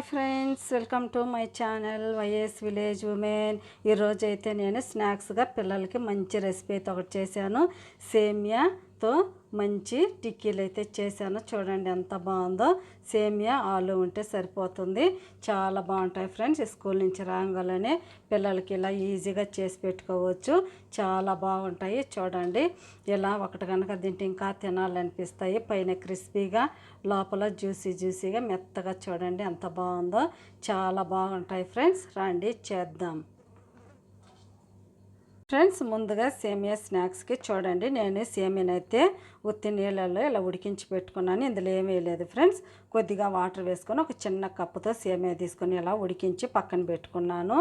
Hi friends welcome to my channel YS village women. ఈరోజు అయితే నేను స్నాక్స్గా పిల్లలకి మంచి రెసిపీ అయితే ఒకటి చేశాను. సేమియాతో మంచి టిక్కీలు అయితే చేశాను. చూడండి ఎంత బాగుందో. సేమియా ఆలు ఉంటే సరిపోతుంది. చాలా బాగుంటాయి ఫ్రెండ్స్. స్కూల్ నుంచి రాగానే పిల్లలకి ఇలా ఈజీగా చేసి పెట్టుకోవచ్చు. చాలా బాగుంటాయి. చూడండి. ఇలా ఒకటి కనుక తింటే ఇంకా తినాలనిపిస్తాయి. పైన క్రిస్పీగా లోపల జ్యూసీ జ్యూసీగా మెత్తగా చూడండి ఎంత బాగుందో. చాలా బాగుంటాయి ఫ్రెండ్స్. రండి చేద్దాం. ఫ్రెండ్స్ ముందుగా సేమియా స్నాక్స్కి చూడండి. నేను సేమియాని అయితే ఉత్తి నీళ్ళల్లో ఇలా ఉడికించి పెట్టుకున్నాను. ఇందులో ఏమీ లేదు ఫ్రెండ్స్. కొద్దిగా వాటర్ వేసుకొని ఒక చిన్న కప్పుతో సేమియా తీసుకొని ఇలా ఉడికించి పక్కన పెట్టుకున్నాను.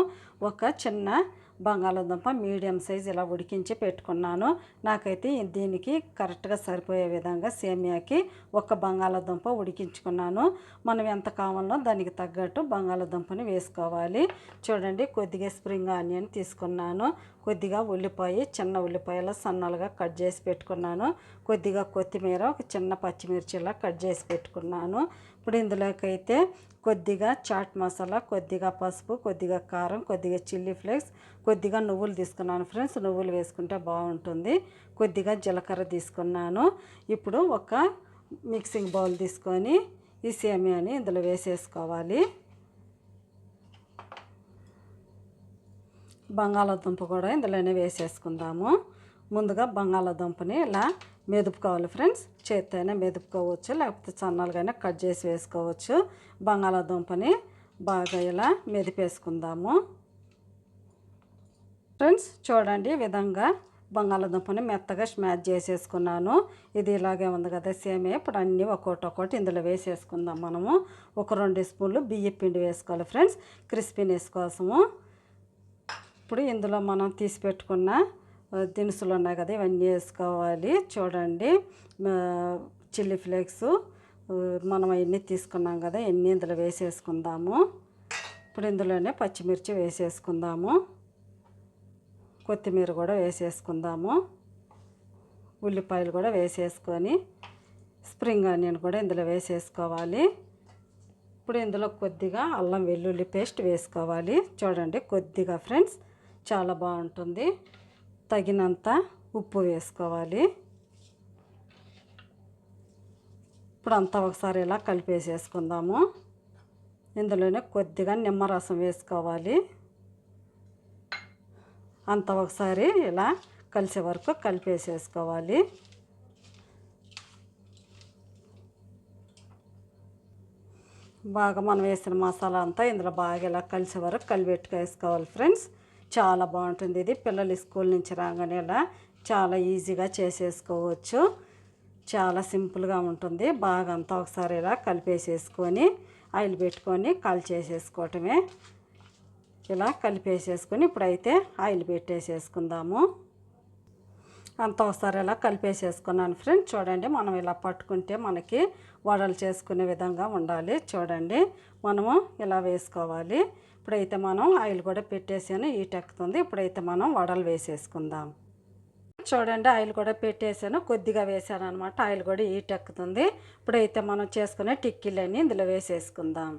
ఒక చిన్న బంగాళాదుంప మీడియం సైజ్ ఇలా ఉడికించి పెట్టుకున్నాను. నాకైతే దీనికి కరెక్ట్గా సరిపోయే విధంగా సేమియాకి ఒక బంగాళాదుంప ఉడికించుకున్నాను. మనం ఎంత కావాలో దానికి తగ్గట్టు బంగాళాదుంపని వేసుకోవాలి. చూడండి కొద్దిగా స్ప్రింగ్ ఆనియన్ తీసుకున్నాను. కొద్దిగా ఉల్లిపాయ చిన్న ఉల్లిపాయలు సన్నలుగా కట్ చేసి పెట్టుకున్నాను. కొద్దిగా కొత్తిమీర ఒక చిన్న పచ్చిమిర్చిలా కట్ చేసి పెట్టుకున్నాను. ఇప్పుడు ఇందులోకైతే కొద్దిగా చాట్ మసాలా కొద్దిగా పసుపు కొద్దిగా కారం కొద్దిగా చిల్లీ ఫ్లేక్స్ కొద్దిగా నువ్వులు తీసుకున్నాను ఫ్రెండ్స్. నువ్వులు వేసుకుంటే బాగుంటుంది. కొద్దిగా జీలకర్ర తీసుకున్నాను. ఇప్పుడు ఒక మిక్సింగ్ బౌల్ తీసుకొని ఈ సేమియాని ఇందులో వేసేసుకోవాలి. బంగాళాదుంప కూడా ఇందులోనే వేసేసుకుందాము. ముందుగా బంగాళాదుంపని ఇలా మెదుపుకోవాలి ఫ్రెండ్స్ చేత్తైనా మెదుపుకోవచ్చు లేకపోతే సన్నాలుగానే కట్ చేసి వేసుకోవచ్చు. బంగాళాదుంపని బాగా ఇలా మెదిపేసుకుందాము. ఫ్రెండ్స్ చూడండి ఈ విధంగా బంగాళాదుంపని మెత్తగా స్మాష్ చేసేసుకున్నాను. ఇది ఇలాగే ఉంది కదా సేమే ఇప్పుడు అన్నీ ఒక్కొక్కటి ఒక్కొక్కటి ఇందులో వేసేసుకుందాం మనము. ఒక రెండు స్పూన్లు బియ్య పిండి వేసుకోవాలి ఫ్రెండ్స్ క్రిస్పీనెస్ కోసము. ఇప్పుడు ఇందులో మనం తీసి పెట్టుకున్న దినుసులు ఉన్నాయి కదా ఇవన్నీ వేసుకోవాలి. చూడండి చిల్లీ ఫ్లేక్స్ మనం అవన్నీ తీసుకున్నాం కదా ఎన్ని ఇందులో వేసేసుకుందాము. ఇప్పుడు ఇందులోనే పచ్చిమిర్చి వేసేసుకుందాము. కొత్తిమీర కూడా వేసేసుకుందాము. ఉల్లిపాయలు కూడా వేసేసుకొని స్ప్రింగ్ ఆనియన్ కూడా ఇందులో వేసేసుకోవాలి. ఇప్పుడు ఇందులో కొద్దిగా అల్లం వెల్లుల్లి పేస్ట్ వేసుకోవాలి. చూడండి కొద్దిగా ఫ్రెండ్స్ చాలా బాగుంటుంది. తగినంత ఉప్పు వేసుకోవాలి. ఇప్పుడు అంతా ఒకసారి ఇలా కలిపేసేసుకుందాము. ఇందులోనే కొద్దిగా నిమ్మరసం వేసుకోవాలి. అంతా ఒకసారి ఇలా కలిసే వరకు కలిపేసేసుకోవాలి. బాగా మనం వేసిన మసాలా అంతా ఇందులో బాగా ఇలా కలిసే వరకు కలిపెట్టుకు వేసుకోవాలి ఫ్రెండ్స్. చాలా బాగుంటుంది. ఇది పిల్లలు స్కూల్ నుంచి రాగానే ఇలా చాలా ఈజీగా చేసేసుకోవచ్చు. చాలా సింపుల్గా ఉంటుంది. బాగా అంతా ఒకసారి ఇలా కలిపేసేసుకొని ఆయిల్ పెట్టుకొని కాల్ చేసేసుకోవటమే. ఇలా కలిపేసేసుకొని ఇప్పుడైతే ఆయిల్ పెట్టేసేసుకుందాము. అంతా ఒకసారి ఇలా కలిపేసేసుకున్నాను ఫ్రెండ్ చూడండి మనం ఇలా పట్టుకుంటే మనకి వడలు చేసుకునే విధంగా ఉండాలి. చూడండి మనము ఇలా వేసుకోవాలి. ఇప్పుడైతే మనం ఆయిల్ కూడా పెట్టేసాను ఈట్ ఎక్కుతుంది. ఇప్పుడైతే మనం వడలు వేసేసుకుందాం. చూడండి ఆయిల్ కూడా పెట్టేసాను కొద్దిగా వేసాను అనమాట ఆయిల్ కూడా ఈట్ ఎక్కుతుంది. ఇప్పుడైతే మనం చేసుకునే టిక్కీలన్నీ ఇందులో వేసేసుకుందాం.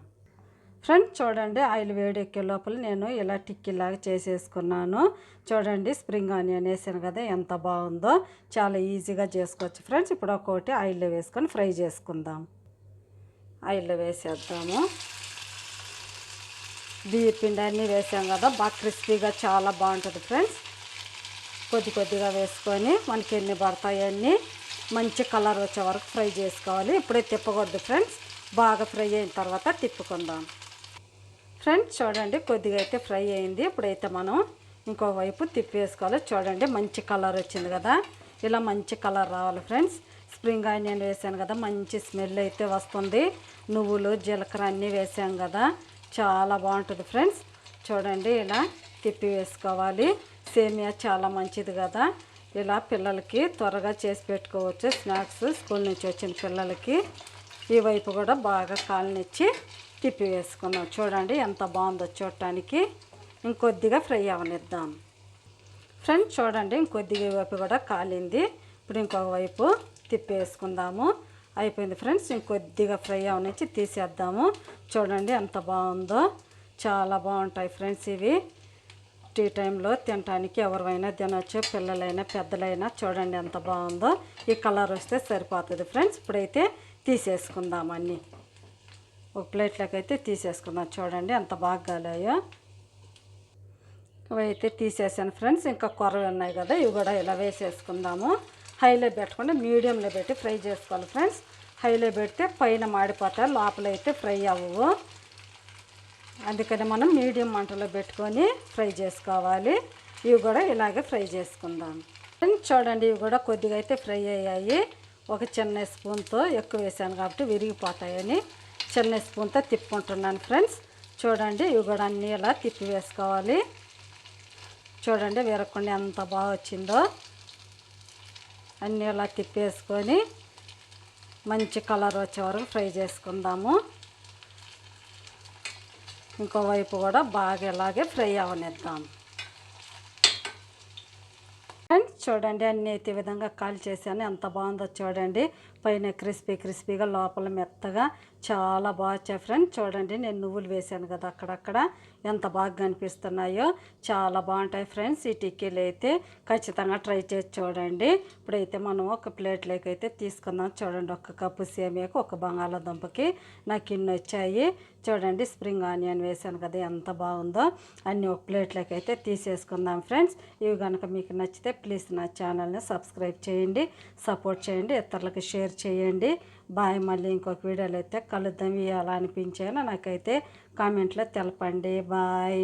ఫ్రెండ్ చూడండి ఆయిల్ వేడెక్కే లోపల నేను ఇలా టిక్కీలాగా చేసేసుకున్నాను. చూడండి స్ప్రింగ్ ఆనియన్ వేసాను కదా ఎంత బాగుందో. చాలా ఈజీగా చేసుకోవచ్చు ఫ్రెండ్స్. ఇప్పుడు ఒక్కొక్కటి ఆయిల్లో వేసుకొని ఫ్రై చేసుకుందాం. ఆయిల్లో వేసేద్దాము. బియ్య పిండి అన్నీ వేసాం కదా బాగా క్రిస్పీగా చాలా బాగుంటుంది ఫ్రెండ్స్. కొద్ది కొద్దిగా వేసుకొని మనకి ఎన్ని పడతాయి అన్నీ మంచి కలర్ వచ్చే వరకు ఫ్రై చేసుకోవాలి. ఇప్పుడే తిప్పకూడదు ఫ్రెండ్స్. బాగా ఫ్రై అయిన తర్వాత తిప్పుకుందాం. ఫ్రెండ్స్ చూడండి కొద్దిగా అయితే ఫ్రై అయింది. ఇప్పుడైతే మనం ఇంకో వైపు తిప్పేసుకోవాలి. చూడండి మంచి కలర్ వచ్చింది కదా. ఇలా మంచి కలర్ రావాలి ఫ్రెండ్స్. స్ప్రింగ్ ఆనియన్ వేసాను కదా మంచి స్మెల్ అయితే వస్తుంది. నువ్వులు జీలకర్ర అన్నీ వేసాం కదా. చాలా బాగుంటుంది ఫ్రెండ్స్. చూడండి ఇలా తిప్పి వేసుకోవాలి. సేమియా చాలా మంచిది కదా. ఇలా పిల్లలకి త్వరగా చేసి పెట్టుకోవచ్చు. స్నాక్స్ స్కూల్ నుంచి వచ్చిన పిల్లలకి. ఈ వైపు కూడా బాగా కాలనిచ్చి తిప్పి వేసుకున్నాం చూడండి ఎంత బాగుందో చూడటానికి. ఇంకొద్దిగా ఫ్రై అవనిద్దాం. ఫ్రెండ్స్ చూడండి ఇంకొద్దిగా వైపు కూడా కాలింది. ఇప్పుడు ఇంకొక వైపు తిప్పి వేసుకుందాము. అయిపోయింది ఫ్రెండ్స్ ఇంకొద్దిగా ఫ్రై అవనిచ్చి తీసేద్దాము. చూడండి ఎంత బాగుందో. చాలా బాగుంటాయి ఫ్రెండ్స్ ఇవి. టీ టైంలో తినటానికి ఎవరైనా తినొచ్చు పిల్లలైనా పెద్దలైనా. చూడండి ఎంత బాగుందో. ఈ కలర్ వస్తే సరిపోతుంది ఫ్రెండ్స్. ఇప్పుడైతే తీసేసుకుందాం అన్నీ. ఒక ప్లేట్లోకి అయితే తీసేసుకుందాం చూడండి ఎంత బాగా కాలాయో ఇవి అయితే తీసేసాను ఫ్రెండ్స్. ఇంకా కొరవి ఉన్నాయి కదా ఇవి కూడా ఇలా వేసేసుకుందాము. హైలో పెట్టకుండా మీడియంలో పెట్టి ఫ్రై చేసుకోవాలి ఫ్రెండ్స్. హైలో పెడితే పైన మాడిపోతాయి లోపల అయితే ఫ్రై అవ్వవు. అందుకని మనం మీడియం మంటలో పెట్టుకొని ఫ్రై చేసుకోవాలి. ఇవి కూడా ఇలాగే ఫ్రై చేసుకుందాం. ఫ్రెండ్స్ చూడండి ఇవి కూడా కొద్దిగా అయితే ఫ్రై అయ్యాయి. ఒక చిన్న స్పూన్తో ఎక్కువ వేసాను కాబట్టి విరిగిపోతాయని. చిన్న స్పూన్తో తిప్పుకుంటున్నాను ఫ్రెండ్స్. చూడండి ఇవి కూడా అన్నీ ఇలా తిప్పి వేసుకోవాలి చూడండి విరగకుండా ఎంత బాగా వచ్చిందో. అన్నీ ఇలా తిప్పేసుకొని మంచి కలర్ వచ్చే వరకు ఫ్రై చేసుకుందాము. ఇంకో వైపు కూడా బాగా ఇలాగే ఫ్రై అవనిద్దాం. ఫ్రెండ్స్ చూడండి అన్నీ అయితే విధంగా కాల్ చేశాను. ఎంత బాగుందో చూడండి. పైన క్రిస్పీ క్రిస్పీగా లోపల మెత్తగా చాలా బాగా వచ్చాయి ఫ్రెండ్స్. చూడండి నేను నువ్వులు వేసాను కదా అక్కడక్కడ. ఎంత బాగా కనిపిస్తున్నాయో చాలా బాగుంటాయి ఫ్రెండ్స్. ఈ టిక్కీలు అయితే ఖచ్చితంగా ట్రై చేసి చూడండి. ఇప్పుడైతే మనం ఒక ప్లేట్లోకి అయితే తీసుకుందాం. చూడండి ఒక కప్పు సేమియాకు ఒక బంగాళాదుంపకి నాకు ఇన్ని వచ్చాయి. చూడండి స్ప్రింగ్ ఆనియన్ వేసాను కదా ఎంత బాగుందో. అన్ని ఒక ప్లేట్లోకి అయితే తీసేసుకుందాం ఫ్రెండ్స్. ఇవి కనుక మీకు నచ్చితే ప్లీజ్ నా ఛానల్ని సబ్స్క్రైబ్ చేయండి సపోర్ట్ చేయండి ఇతరులకు షేర్ చేయండి. బాయ్ మళ్ళీ ఇంకొక వీడియోలో అయితే కలుద్దాం. ఇవ్వాలా అనిపించాను నాకైతే కామెంట్లో తెలపండి. బాయ్.